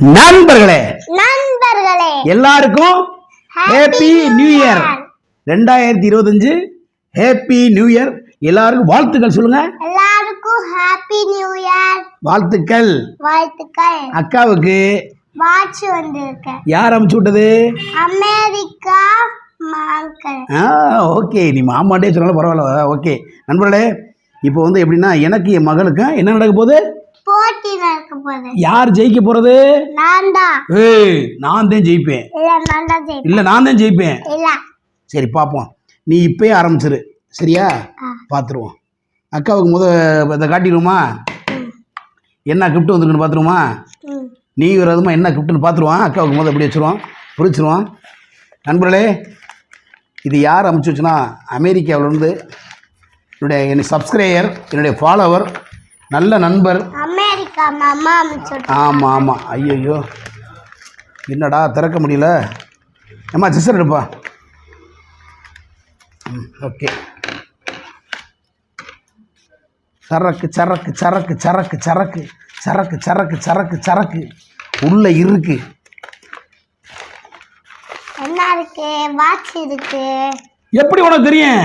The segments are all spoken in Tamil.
நண்பர்களே நண்பர்களே எல்லாருக்கும் ஹேப்பி நியூ இயர் ரெண்டாயிரத்தி இருபத்தஞ்சு ஹேப்பி நியூ இயர் எல்லாருக்கும் வாழ்த்துக்கள் சொல்லுங்க. எல்லாருக்கும் ஹாப்பி நியூ இயர் வாழ்த்துக்கள். வாழ்த்துக்கள். அக்காவுக்கு வாட்ச் வந்திருக்கு. யார் அமுச்சு விட்டது? அமெரிக்கா ஆ ஓகே. நீ மாமாட்டே சொன்னாலும் பரவாயில்ல. ஓகே. நண்பர்களே இப்போ வந்து எப்படின்னா எனக்கு என் மகளுக்கும் என்ன நடக்க போகுது? போட்டி நடக்க போகுது. யார் ஜெயிக்க போகிறது நான் தான் ஏய் நான் தான் ஜெயிப்பேன். இல்ல நான் தான் ஜெயிப்பேன். இல்லை நான் தான் ஜெயிப்பேன். இல்ல. சரி பார்ப்போம் நீ இப்பயே ஆரம்பிச்சிரு. சரியா. பார்த்துருவோம் அக்காவுக்கு முத இதை காட்டிடுவோமா? என்ன கிஃப்ட் வந்துருக்குன்னு பார்த்துருவோமா. நீ அதுமா என்ன கிஃப்ட்டுன்னு பார்த்துருவான் அக்காவுக்கு முத எப்படி வச்சுருவோம். பிடிச்சிருவோம் நண்பர்களே இது யார் அமுச்சு வச்சுன்னா அமெரிக்காவிலேருந்து என்னுடைய என் சப்ஸ்கிரைபர் என்னுடைய ஃபாலோவர் நல்ல நண்பர். அமெரிக்கா மாமா ஆமாம் ஆமாம் ஐயோ என்னடா திறக்க முடியல? ஏம்மா சிஸ்டர் எடுப்பா. ம் ஓகே. சரக்கு சரக்கு சரக்கு சரக்கு சரக்கு சரக்கு சரக்கு சரக்கு சரக்கு. உள்ள இருக்கு. என்ன இருக்கு? வாட்ச் இருக்கு. எப்படி உனக்கு தெரியும்?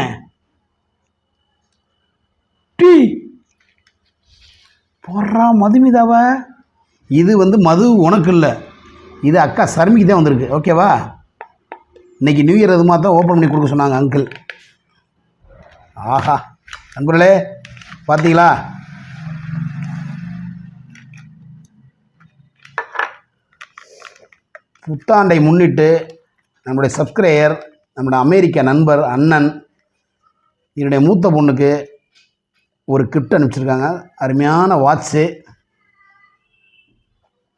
டீ. போடுறா மதுமிதாவ. இது வந்து மது உனக்கு இல்லை இது அக்கா சர்மிக்கு தான் வந்திருக்கு. ஓகேவா இன்னைக்கு நியூ இயர் அது மாதிரி தான் ஓப்பன் பண்ணி கொடுக்க சொன்னாங்க அங்கிள் ஆஹா. நண்பர்களே பார்த்தீங்களா புத்தாண்டை முன்னிட்டு நம்முடைய சப்ஸ்கிரையர் நம்முடைய அமெரிக்க நண்பர் அண்ணன் என்னுடைய மூத்த பொண்ணுக்கு ஒரு கிஃப்ட் அனுப்பிச்சிருக்காங்க. அருமையான வாட்ச்சு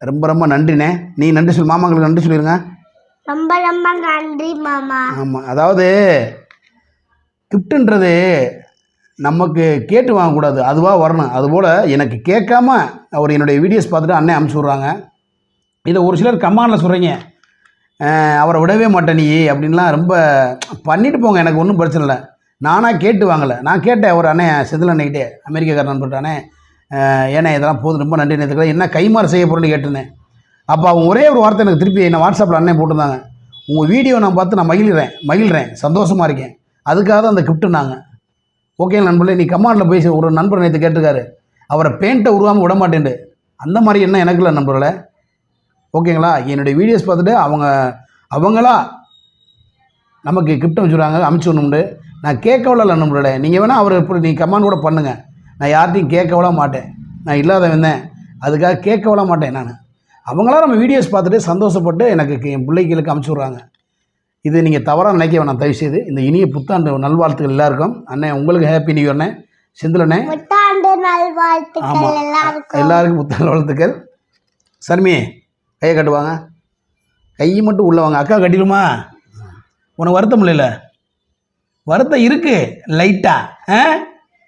ரொம்ப ரொம்ப நன்றிண்ணே. நீ நன்றி சொல் மாமாங்களுக்கு நன்றி சொல்லிடுங்க ரொம்ப ரொம்ப நன்றி மாமா. ஆமாம் அதாவது கிஃப்ட்டுன்றது நமக்கு கேட்டு வாங்கக்கூடாது. அதுவாக வரணும். அதுபோல் எனக்கு கேட்காம அவர் என்னுடைய வீடியோஸ் பார்த்துட்டு அண்ணன் அனுப்பிச்சி விட்றாங்க. இதை ஒரு சிலர் கமாண்டில் சொல்கிறீங்க அவரை விடவே மாட்டேன் நீ அப்படின்லாம் ரொம்ப பண்ணிட்டு போங்க. எனக்கு ஒன்றும் பிரச்சனை இல்லை. நானாக கேட்டு வாங்கலை. நான் கேட்டேன் ஒரு அண்ணன் செந்தில் அண்ணன்கிட்டே அமெரிக்காக்காரன் நண்பர்ட்டானே ஏன்னா இதெல்லாம் போதும் ரொம்ப நன்றி நேற்றுக்கு என்ன கைமாறு செய்ய போகிறேன்னு கேட்டிருந்தேன். அப்போ அவங்க ஒரே ஒரு வார்த்தை எனக்கு திருப்பி என்ன வாட்ஸ்அப்பில் அண்ணன் போட்டிருந்தாங்க. உங்கள் வீடியோ நான் பார்த்து நான் மகிழ்கிறேன் மகிழ்கிறேன் சந்தோஷமாக இருக்கேன். அதுக்காக தான் அந்த கிஃப்ட்டு நாங்கள் ஓகே நண்பர்களே நீ கமாண்டில் போய் ஒரு நண்பர் நேற்று கேட்டிருக்காரு. அவரை பெயிண்ட்டை உருவாமல் விட மாட்டேன்ட்டு. அந்த மாதிரி என்ன எனக்கு இல்லை நண்பர்களே. ஓகேங்களா? என்னுடைய வீடியோஸ் பார்த்துட்டு அவங்க அவங்களா நமக்கு கிஃப்ட் அனுப்பிச்சுடுறாங்க அமைச்சு விடணும்னு நான் கேட்கவில்ல இல்லை நண்பர்களே நீங்கள் வேணால் அவர் இப்படி நீ கமெண்ட் கூட பண்ணுங்கள் நான் யார்ட்டையும் கேட்கவிட மாட்டேன். நான் இல்லாதவன் தான் அதுக்காக கேட்கவிட மாட்டேன் நான். அவங்களா நம்ம வீடியோஸ் பார்த்துட்டு சந்தோஷப்பட்டு எனக்கு என் பிள்ளைகளுக்கு அனுப்பிச்சி விட்றாங்க. இது நீங்கள் தவறாக நினைக்க வேணாம். தயவு செய்து இந்த இனிய புத்தாண்டு நல்வாழ்த்துக்கள் எல்லாருக்கும். அண்ணன் உங்களுக்கு ஹாப்பி நியூ இயர்ண்ணே செந்திலண்ணே. ஆமாம் எல்லாருக்கும். எல்லாருக்கும் புத்தாண்டு வாழ்த்துக்கள் சர்மி கையை கட்டுவாங்க. கை மட்டும் உள்ள வாங்க. அக்கா கட்டிடுமா? உனக்கு வருத்தம் இல்லைல்ல? வருத்தம் இருக்கு லைட்டா ஆ?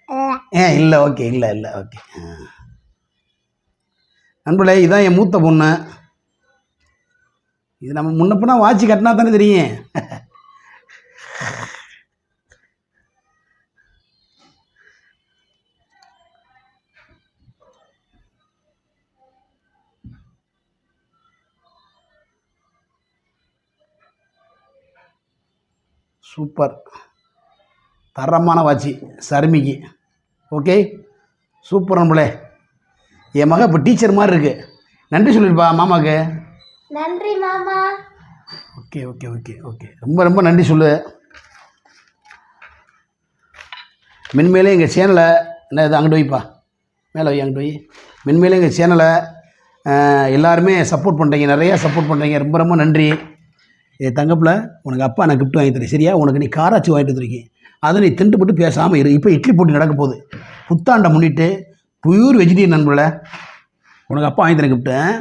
இல்ல. ஏ இல்லை ஓகே இல்லை இல்லை ஓகே நண்பர்களே இதான் என் மூத்த பொண்ணு. இது நம்ம முன்னப்பனா வாட்சி கட்டினா தானே தெரியும். சூப்பர். தரமான வாட்சி சருமிக்கு. ஓகே? சூப்பர் நம்மளே என் மக இப்போ டீச்சர் மாதிரி இருக்கு. நன்றி சொல்லிருப்பா மாமாக்கு நன்றி மாமா. Okay okay okay okay. ரொம்ப ரொம்ப நன்றி சொல்லு. மென்மேலே எங்கள் சேனலை என்ன இது அங்கிட்டு வைப்பா? மேலே வை அங்கிட்டு வை. மென்மேலே எங்கள் சேனலை எல்லாருமே சப்போர்ட் பண்ணுறீங்க நிறையா சப்போர்ட் பண்ணுறீங்க ரொம்ப ரொம்ப நன்றி. ஏ தங்கப்பில் உனக்கு அப்பா நான் கிஃப்ட் வாங்கி தரேன். சரியா? உனக்கு நீ காராச்சி வாங்கிட்டு வந்திருக்கேன். அதை நீ திண்டு போட்டு பேசாமல் இரு. இப்போ இட்லி போட்டி நடக்க போகுது. புத்தாண்டை முன்னிட்டு பியூர் வெஜிடேரியன் நண்பர்களே உனக்கு அப்பா வாங்கி தரேன்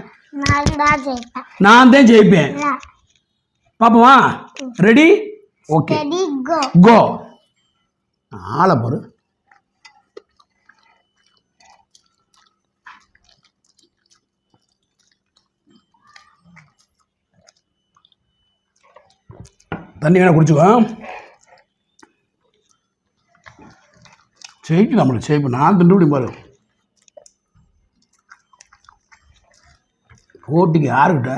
நான் தான் ஜெயிப்பேன். பாப்போமா? ரெடி ஓகே கோ ஆளை பாரு. தண்ணி வேணா குடிச்சுக்கோ. ஜெயிக்கும் நம்மளை ஜெயிப்போம் நான் திண்டு பாரு போட்டிக்கு யாருக்கிட்ட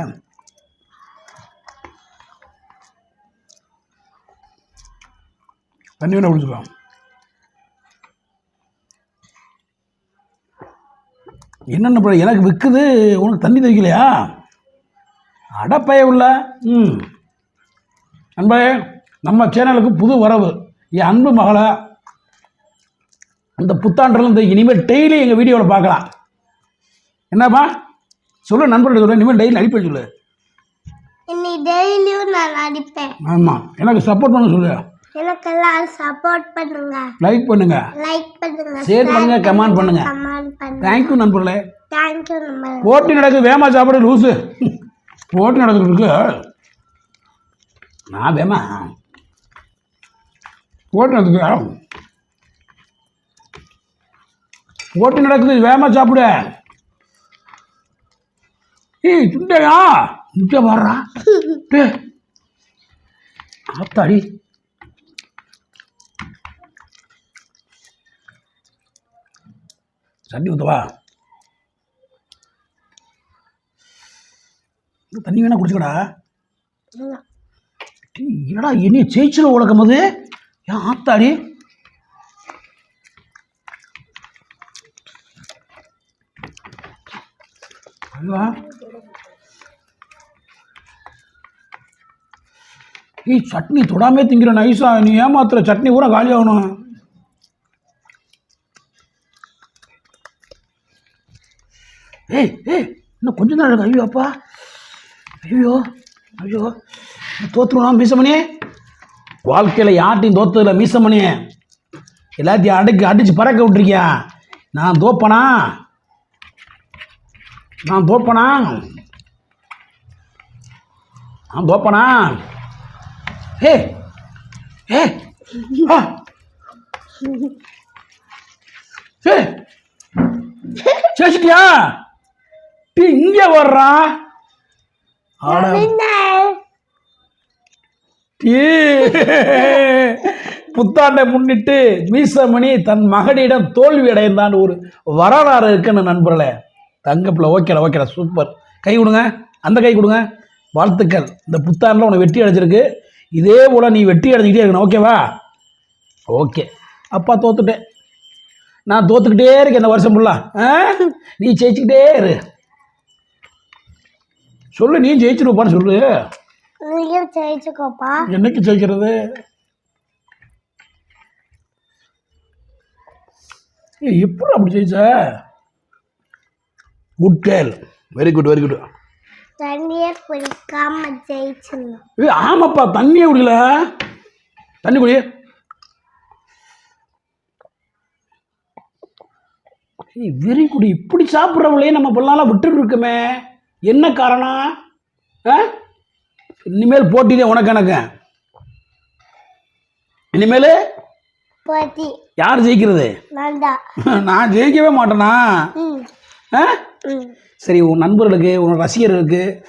தண்ணி வேணா குடிச்சுக்கலாம். என்னென்ன பண்ண எனக்கு விற்குது உனக்கு தண்ணி தெரிக்கலையா அடப்பைய உள்ள ம். அன்பே நம்ம சேனலுக்கு புது வரவு. என் அன்பு மகளை இந்த புத்தாண்டில் இந்த இனிமேல் டெய்லி எங்கள் வீடியோவில் பார்க்கலாம். என்னப்பா? சொல்லு நண்பர்கள் சொல்லு இனிமேல் டெய்லி அனுப்பி சொல்லு. இன்னி டெய்லியும் நான் ஆமாம் எனக்கு சப்போர்ட் பண்ண சொல்லு. சப்போர்ட் பண்ணுங்க. லைக் பண்ணுங்க. லைக் பண்ணுங்க. ஷேர் பண்ணுங்க கமெண்ட் பண்ணுங்க. கமெண்ட் பண்ணுங்க. தேங்க்யூ நண்பர்களே. தேங்க்யூ நம்ம போட்டி நடக்குது வேமா சாப்பிடு லூசு. போட்டி நடக்குது நான் வேமா. போட்டி நடக்குது போட்டி நடக்குது வேமா சாப்பிடு. ஏய் சுண்டையா இங்கே வர்றா ஆத்தாடி. சட்டி ஊற்றவா தண்ணி வேணா குடிச்சுக்கடா. என்னடா என்னைய ஜெயிச்சிட உலகம் அது ஏன் ஆத்தாடி? ஐயா ஏய் சட்னி தொடாமே திங்கிற நைஸா நீ ஏமாத்துற சட்னி பூரா காலி ஆகணும். ஏய் ஏய் இன்னும் கொஞ்ச நாள் இருக்கு. ஐயோ அப்பா ஐயோ. ஐயோ தோத்துருவோம் மீசமணி வாழ்க்கையில் யார்ட்டையும் தோத்ததில்ல மீசமணி எல்லாத்தையும் அடைக்கு அடித்து பறக்க விட்டுருக்கியா? நான் தோப்பனா? நான் போப்பனா. நான் போப்பனா. ஏ ஏ ஆ. ஏ சேச்சிட்டியா? டீ இங்கே வர்றா. ஆட. டீ. புத்தாண்டை முன்னிட்டு மீசமணி தன் மகனிடம் தோல்வி அடைந்தான் ஒரு வரலாறு இருக்குன்னு நண்பர்களே. தங்கப்பில் ஓகேடா ஓகேடா சூப்பர் கை கொடுங்க அந்த கை கொடுங்க. வாழ்த்துக்கள். இந்த புத்தாண்டில் உனக்கு வெற்றி அடைஞ்சிருக்கு. இதே போல் நீ வெற்றி அடைஞ்சிக்கிட்டே இருக்கணும் ஓகேவா ஓகே அப்பா தோத்துட்டேன் நான் தோத்துக்கிட்டே இருக்கேன் இந்த வருஷம் ஃபுல்லாக ஆ. நீ ஜெயிச்சுக்கிட்டே இரு. சொல்லு நீ ஜெயிச்சிருப்பான்னு சொல்லு. ஜெயிச்சுக்கோப்பா. என்னைக்கு ஜெயிக்கிறது? ஏய், எப்படி அப்படி ஜெயிச்ச? Good girl very good very good தண்ணியே குடிக்காம ஜெயிச்சிடணும் ஏய் ஆமாப்பா தண்ணியே குடிக்கல. தண்ணி குடி. Very good. இப்படி சாப்பிட்றவளையே நம்ம பொருளாலாம் விட்டுட்டு இருக்கோமே. என்ன காரணம்? ஆ? இனிமேல் போட்டிதே உனக்கு எனக்கு. இனிமேல் போட்டி. யார் ஜெயிக்கிறது? நான் ஜெயிக்கவே மாட்டேனா? சரி உன் நண்பர்களுக்கு உன் ரசிகர்களுக்கு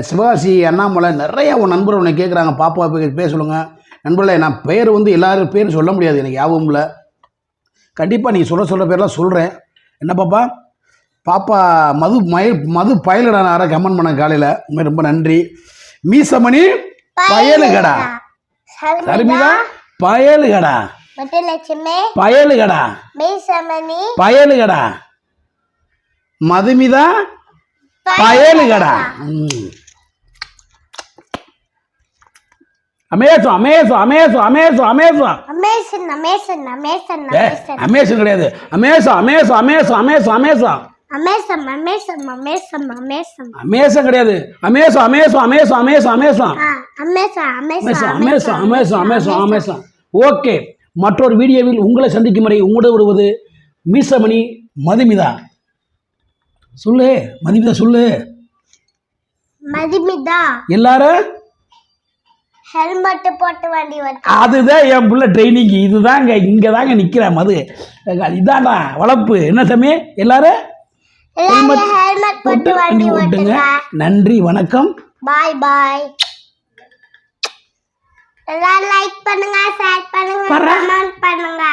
சிவகாசி அண்ணாமலை நிறைய உன் நண்பர்கள் உன்னை கேட்குறாங்க பாப்பா பே- பேர் சொல்லுங்க. நண்பர்களே நான் பெயர் வந்து எல்லாரும் பேர் சொல்ல முடியாது. எனக்கு ஞாபகம் இல்லை. கண்டிப்பாக நீ சொல்ல சொல்கிற பேர்லாம் சொல்கிறேன் என்ன பாப்பா? பாப்பா மது மய மது பயலுடா யாரை கமெண்ட் பண்ண காலையில். உண்மை ரொம்ப நன்றி. மீசமணி பயலுகடா. சர்மிதா பயலுகடா. பயலுகடா. மீசமணி. பயலுகடா. மதுமிதா பயலுகடா. அமேசம் அமேசம் அமேசம் அமேசம் அமேசம் அமேசன் அமேசன் கிடையாது அமேசம் அமேசம் அமேசம் அமேசம் அமேசம் அமேசம் அமேசம் அமேசம் அமேசம் அமேசம் கிடையாது அமேசம் அமேசம் அமேசம் அமேசம் அமேசம் ஆ அமேசம் அமேசம் அமேசம் அமேசம் அமேசம் அமேசம் அமேசம் ஓகே மற்றொரு வீடியோவில் உங்களை சந்திக்கும் வரை உங்களோடு விடுவது மீசமணி மதுமிதா சொல்லு மதுமிதா சொல்லு. மதிமிதா எல்லாரும் ஹெல்மெட் போட்டு வண்டி அதுதான் என் புள்ள ட்ரைனிங் இதுதாங்க இங்கே தாங்க நிற்கிறேன் மது. இதான்டா வளர்ப்பு என்ன சாமி? எல்லாரும் ஹெல்மெட் போட்டு வண்டி ஓட்டுங்க. நன்றி வணக்கம். பாய் பாய் எல்லாரும் லைக் பண்ணுங்க ஷேர் பண்ணுங்க. கமெண்ட் பண்ணுங்க.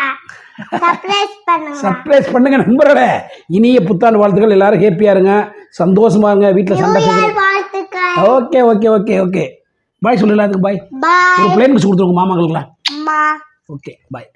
சர்ப்ரைஸ் பண்ணுங்க. நண்பர்களே. இனிய புத்தாண்டு வாழ்த்துக்கள். எல்லாரும் ஹேப்பியாக இருங்க. சந்தோஷமா இருங்க. வீட்டில் சண்டை okay okay okay okay bye சொல்லு எல்லாத்துக்கும். பாய் ஒரு பிளேன் மிஸ் கொடுத்துருங்க மாமாங்களுக்குலாம் ஓகே பாய்